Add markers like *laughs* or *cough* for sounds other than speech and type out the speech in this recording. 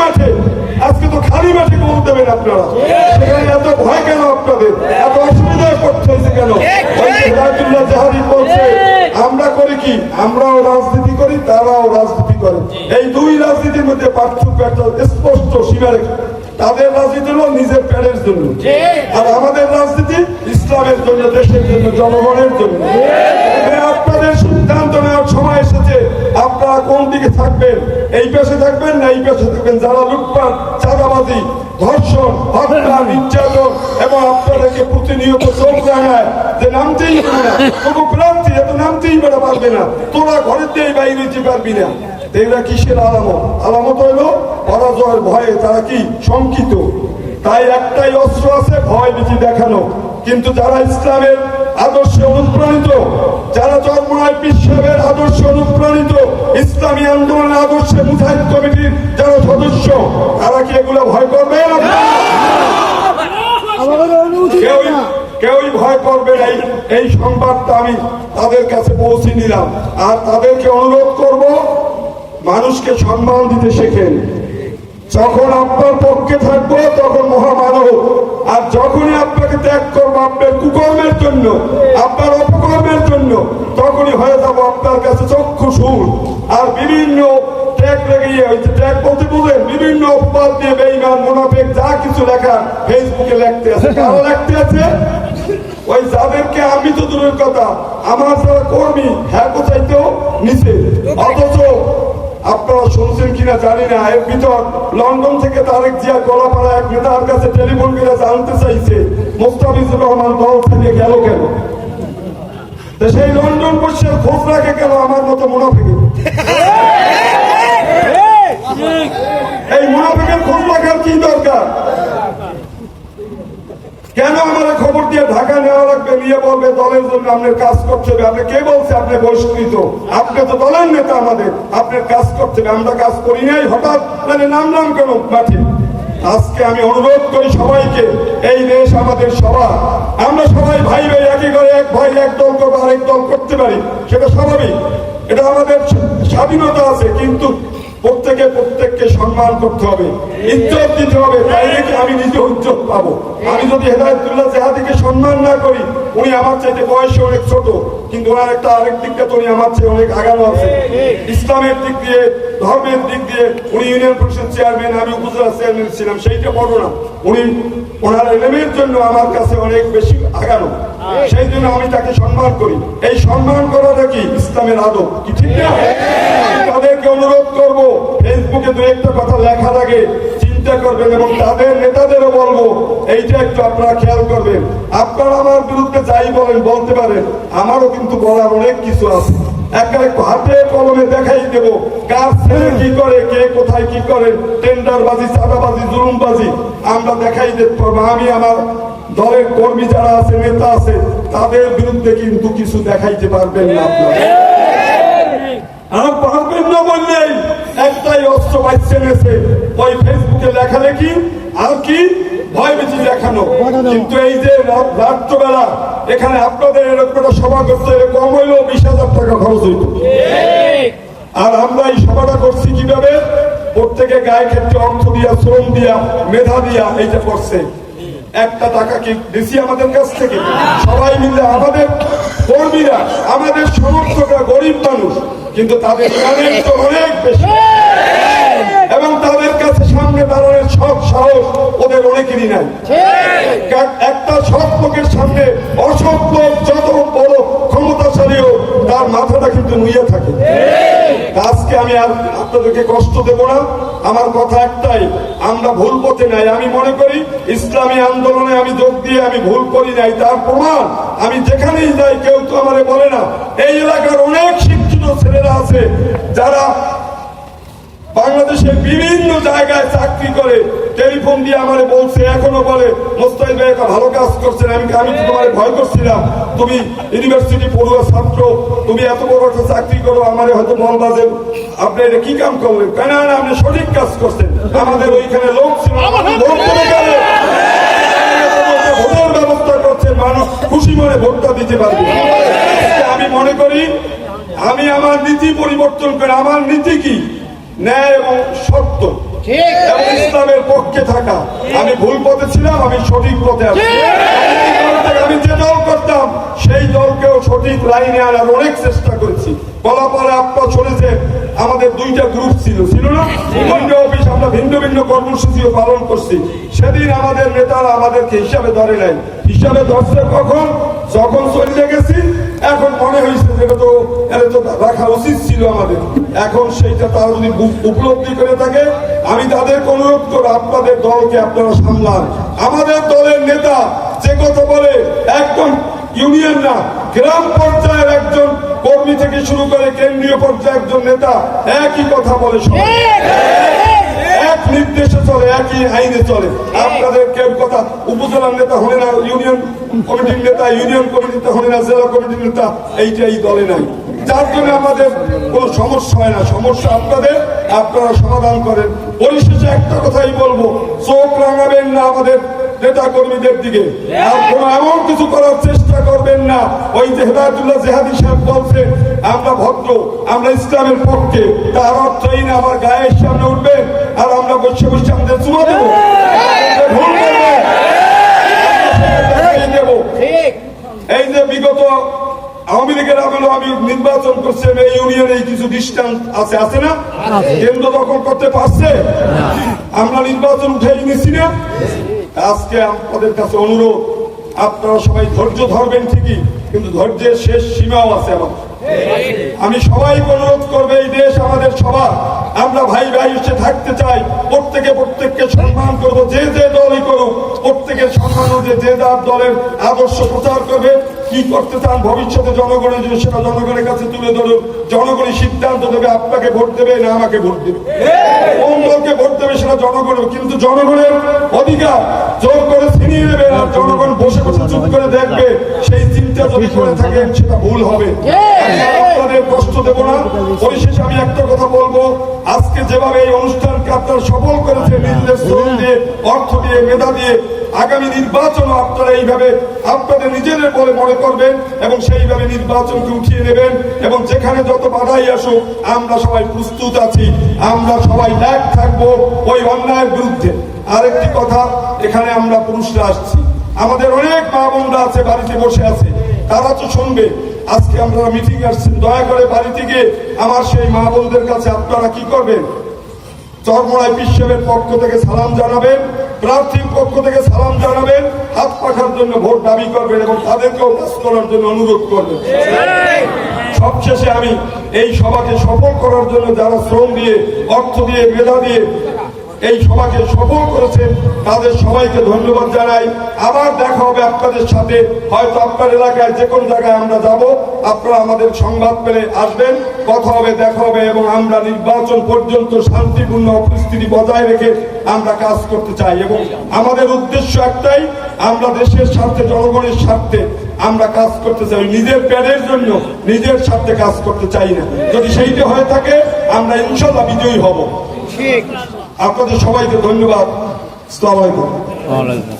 মাঠে আজকে তো খালি মাঠে গোল দেবেন আপনারা। সেখানে এত ভয় কেন আপনাদের? এত অসুবিধায় পড়তে হয়েছে কেন? সিরাজুল্লাহ জাহারি বলছে, আমরা করি কি? আমরাও রাজনীতি করি, তারাও রাজনীতি করে। এই দুই রাজনীতির মধ্যে পার্থক্য একটা স্পষ্ট সীমারেখা। তাদের রাজনীতি হলো নিজের প্যারের জন্য। আর আমাদের রাজনীতি ইসলামের জন্য, দেশের জন্য, জনগণের জন্য। দিকে থাকবেন এই পেশে থাকবেন না এই পেশে থাকবেন যারা লুটপাট চাঁদাবাজি ধর্ষণ হত্যা নির্যাতন এবং আপনাদেরকে প্রতিনিয়ত চোখ রাঙায় যে নামতেই না। তবু প্রার্থী এত নামতেই বেড়া পারবে না। তোরা ঘরের দিয়ে বাইরে যেতে পারবি না। এরা কিসের আলামত? আলামত হইল পরাজয়ের ভয়ে তারা কি? শঙ্কিত। তাই একটাই অস্ত্র আছে ভয় ভীতি দেখানো। কিন্তু যারা ইসলামের আদর্শে অনুপ্রাণিত। যারা চরমনায় বিশ্বের আদর্শে অনুপ্রাণিত ইসলামী আন্দোলনের আদর্শে মুজাহিদ কমিটির যারা সদস্য তারা কি এগুলো ভয় করবে? কেউই কেউই ভয় করবে না। এই- এই সংবাদটা আমি তাদের কাছে পৌঁছে নিলাম আর তাদেরকে অনুরোধ করব মানুষকে সম্মান দিতে শেখেন। যখন আপনার পক্ষে থাকব তখন মহামানব আর যখনই আপনাকে ত্যাগ করব আপনার কুকর্মের জন্য আপনার অপকর্মের জন্য তখনই হয়ে যাব আপনার কাছে চক্ষু সুর। আর বিভিন্ন ট্যাগ ওই যে ট্যাগ বলতে বুঝেন বিভিন্ন অপবাদ দিয়ে বেইমান মুনাফেক যা কিছু লেখা ফেসবুকে লিখতে আছে। *laughs* কারও লিখতে আছে? ওই যাদেরকে আমি তো দূরের কথা আমার যারা কর্মী হ্যাঁ চাইতেও নিচে। অথচ আপনারা শুনছেন কিনা জানি না। এর ভিতর লন্ডন থেকে তারেক জিয়া গলাপাড়া এক নেতার কাছে টেলিফোন করে জানতে চাইছে, মোস্তাফিজুর রহমান দল থেকে গেল কেন? সেই লন্ডন বসে খোঁজ রাখে গেল আমার মতো মুনাফিকে এই মুনাফিকের খোঁজ রাখার কি দরকার কেন আমাদের দিয়ে ঢাকা নেওয়া লাগবে নিয়ে বলবে, দলের জন্য আপনার কাজ হবে। আপনি কে বলছে? আপনি বহিষ্কৃত। আপনি তো দলের নেতা আমাদের। আপনার কাজ হবে। আমরা কাজ করি নাই, হঠাৎ মানে নামলাম কেন মাঠে? আজকে আমি অনুরোধ করি সবাইকে, এই দেশ আমাদের সবার। আমরা সবাই ভাই ভাই, একই করে এক ভাই, এক দল করব, আরেক দল করতে পারি। সেটা স্বাভাবিক। এটা আমাদের স্বাধীনতা আছে, কিন্তু প্রত্যেকে প্রত্যেককে সম্মান করতে হবে ইজ্জত দিতে হবে তাই নাকি আমি নিজে ইজ্জত পাবো? আমি যদি হেদায়তুল্লাহ জাহাদিকে সম্মান না করি উনি আমার চাইতে বয়সে অনেক ছোট কিন্তু ওনার একটা আরেক দিকটা তো উনি আমার চেয়ে অনেক আগানো আছে। ইসলামের দিক দিয়ে ধর্মের দিক দিয়ে উনি ইউনিয়ন পরিষদ চেয়ারম্যান আমি উপজেলা চেয়ারম্যান ছিলাম সেইটা বড় না। উনি ওনার এলেমের জন্য আমার কাছে অনেক বেশি আগানো। সেই জন্য আমি তাকে সম্মান করি। এই সম্মান করাটা কি? ইসলামের আদব কি ঠিক না? ফেসবুকে দু একটা কথা লেখা লাগে চিন্তা করবেন এবং তাদের নেতাদেরও বলব এইটা একটু আপনারা খেয়াল করবেন। আপনারা আমার বিরুদ্ধে যাই বলেন বলতে পারেন আমারও কিন্তু বলার অনেক কিছু আছে। একেবারে হাতে কলমে দেখাই দেব কার ছেলে কি করে কে কোথায় কি করে টেন্ডারবাজি চাঁদাবাজি জুলুমবাজি আমরা দেখাই দিতে পারব আমি আমার দলের কর্মী যারা আছে নেতা আছে তাদের বিরুদ্ধে কিন্তু কিছু দেখাইতে পারবেন না আপনারা। আর পারবেন না বললেই একটাই অস্ত্র পাইছে এনেছে ওই ফেসবুকে লেখালেখি, আর কি? ভয় বেশি দেখানো। কিন্তু এই যে রাত্রবেলা, এখানে আপনাদের এরকম একটা সভা করতে কম হইলেও বিশ হাজার টাকা খরচ হইত। আর আমরা এই সভাটা করছি কীভাবে? প্রত্যেকে গায়ে ক্ষেত্রে অর্থ দিয়া, শ্রম দিয়া, মেধা দিয়া এইটা করছে। একটা টাকা কি বেশি আমাদের কাছ থেকে? সবাই মিলে আমাদের কর্মীরা, আমাদের সমর্থকরা গরিব মানুষ, কিন্তু তাদের অনেক বেশি। এবং তাদের কাছে সামনে দাঁড়ানোর সব সাহস ওদের অনেকেরই নাই। একটা সৎ লোকের সামনে অসৎ লোক যত বড় ক্ষমতাশালী হোক তার মাথাটা কিন্তু নুয়ে থাকে। আজকে আমি আর আপনাদেরকে কষ্ট দেব না। আমার কথা একটাই আমরা ভুল পথে নাই। আমি মনে করি ইসলামী আন্দোলনে আমি যোগ দিয়ে আমি ভুল করি নাই। তার প্রমাণ আমি যেখানেই যাই কেউ তো আমারে বলে না। এই এলাকার অনেক শিক্ষিত ছেলেরা আছে যারা বাংলাদেশের বিভিন্ন জায়গায় চাকরি করে টেলিফোন দিয়ে আমারে বলছে এখনও বলে মোস্তাইদ ভাই একটা ভালো কাজ করছেন আমি আমি তোমার ভয় করছিলাম তুমি ইউনিভার্সিটি পড়ুয়া ছাত্র তুমি এত বড় একটা চাকরি করো আমারে হয়তো বলবা যে আপনি এটা কি কাম করলেন? কেন না আপনি সঠিক কাজ করছেন। আমাদের ওইখানে লোক ছিল ভোটের ব্যবস্থা করছেন মানুষ খুশি মনে ভোটটা দিতে পারবে। আমি মনে করি আমি আমার নীতি পরিবর্তন করে আমার নীতি কি? ন্যায় এবং সত্য। এবং আমি ভুল পথে ছিলাম আমি সঠিক পথে আছি। আমি যে দল করতাম সেই দলকেও সঠিক লাইনে আনার অনেক চেষ্টা করেছি। বলা পরে আপনারা শুনেছেন আমাদের দুইটা গ্রুপ ছিল ছিল না? ভিন্ন অফিস আমরা ভিন্ন ভিন্ন কর্মসূচিও পালন করছি। সেদিন আমাদের নেতারা আমাদেরকে হিসাবে ধরে নাই হিসাবে ধরছে কখন? যখন চলে গেছি এখন মনে হয়েছে যে এটা তো রাখা উচিত ছিল আমাদের। এখন সেইটা তারা যদি উপলব্ধি করে থাকে। আমি তাদের অনুরোধ আপনাদের দলকে আপনারা সামলান। আমাদের দলের নেতা যে কথা বলে, একদম ইউনিয়ন না, গ্রাম পর্যায়ের একজন কর্মী থেকে শুরু করে কেন্দ্রীয় পর্যায়ের একজন নেতা একই কথা বলে সবাই। এক নির্দেশে চলে একই আইনে চলে। আপনাদের কেউ কথা নেতা হলে না ইউনিয়ন কমিটির নেতা ইউনিয়ন কমিটিতে হলে না জেলা কমিটির নেতা এইটা এই দলে নাই। যার জন্য আমাদের কোনো সমস্যা হয় না। সমস্যা আপনাদের আপনারা সমাধান করেন। পরিশেষে একটা কথাই বলব চোখ রাঙাবেন না আমাদের নেতা কর্মীদের দিকে। এমন কিছু করার চেষ্টা করবেন না। ওই যে হেদায়তুল্লাহ জেহাদি সাহেব বলছে আমরা ভদ্র আমরা ইসলামের পক্ষে। তার অর্থ এই না আমার গায়ের সামনে উঠবেন আর বসে বসে আমাদের চুমা দেবো। ভুল দেবো। এই যে বিগত আওয়ামী লীগের আমলে আমি নির্বাচন এই ইউনিয়নে কিছু ডিস্টেন্স আছে আছে না? কেন্দ্র দখল করতে পারছে? আমরা নির্বাচন উঠে নিছি না? আজকে আমাদের কাছে অনুরোধ আপনারা সবাই ধৈর্য ধরবেন ঠিকই কিন্তু ধৈর্যের শেষ সীমাও আছে আমার। আমি সবাইকে অনুরোধ করবে দলের আদর্শ প্রচার করবে, কি করতে চান ভবিষ্যতে জনগণের জন্য সেটা জনগণের কাছে তুলে ধরুন, জনগণই সিদ্ধান্ত দেবে আপনাকে ভোট দেবে না আমাকে ভোট দেবে। কোন দলকে ভোট দেবে সেটা জনগণের, কিন্তু জনগণের অধিকার জোর করে ছিনিয়ে নেবে আর জনগণ বসে বসে চুপ করে দেখবে, সেই চিন্তা যদি করে থাকেন, সেটা ভুল হবে। আপনাদের কষ্ট দেব না। পরিশেষে আমি একটা কথা বলব, আজকে যেভাবে এই অনুষ্ঠানকে আপনারা সফল করেছে নিজেদের শ্রম দিয়ে, অর্থ দিয়ে, মেধা দিয়ে আগামী নির্বাচনও আপনারা এইভাবে আপনাদের নিজেদের বলে মনে করবেন এবং সেইভাবে নির্বাচনকে উঠিয়ে নেবেন এবং যেখানে যত বাধাই আসুক, আমরা সবাই প্রস্তুত আছি, আমরা সবাই এক থাকব ওই অন্যায়ের বিরুদ্ধে। আরেকটি কথা, এখানে আমরা পুরুষরা আসছি। আমাদের অনেক মা বোনরা আছে, বাড়িতে বসে আছে। তারা তো শুনবে। আজকে আপনারা মিটিং আসছেন, দয়া করে বাড়ি থেকে আমার সেই মা বোনদের কাছে আপনারা কি করবেন? চরমড়াই বিশ্বের পক্ষ থেকে সালাম জানাবেন। প্রার্থীর পক্ষ থেকে সালাম জানাবেন, হাত পাখার জন্য ভোট দাবি করবেন এবং তাদেরকেও কাজ করার জন্য অনুরোধ করবেন। সবশেষে আমি এই সভাকে সফল করার জন্য যারা শ্রম দিয়ে, অর্থ দিয়ে, মেধা দিয়ে এই সভাকে সফল করেছেন তাদের সবাইকে ধন্যবাদ জানাই। আবার দেখা হবে আপনাদের সাথে। হয়তো আপনার এলাকায় যে কোনো জায়গায় আমরা যাব। আপনারা আমাদের সংবাদ পেলে আসবেন, কথা হবে, দেখা হবে এবং আমরা নির্বাচন পর্যন্ত শান্তিপূর্ণ পরিস্থিতি বজায় রেখে আমরা কাজ করতে চাই। এবং আমাদের উদ্দেশ্য একটাই, আমরা দেশের স্বার্থে, জনগণের স্বার্থে আমরা কাজ করতে চাই। নিজের প্যাডের জন্য নিজের স্বার্থে কাজ করতে চাই না। যদি সেইটা হয়ে থাকে, আমরা ইনশাল্লাহ বিজয়ী হব। আপনাদের সবাইকে ধন্যবাদ। আসসালামু আলাইকুম। ওয়ালাইকুম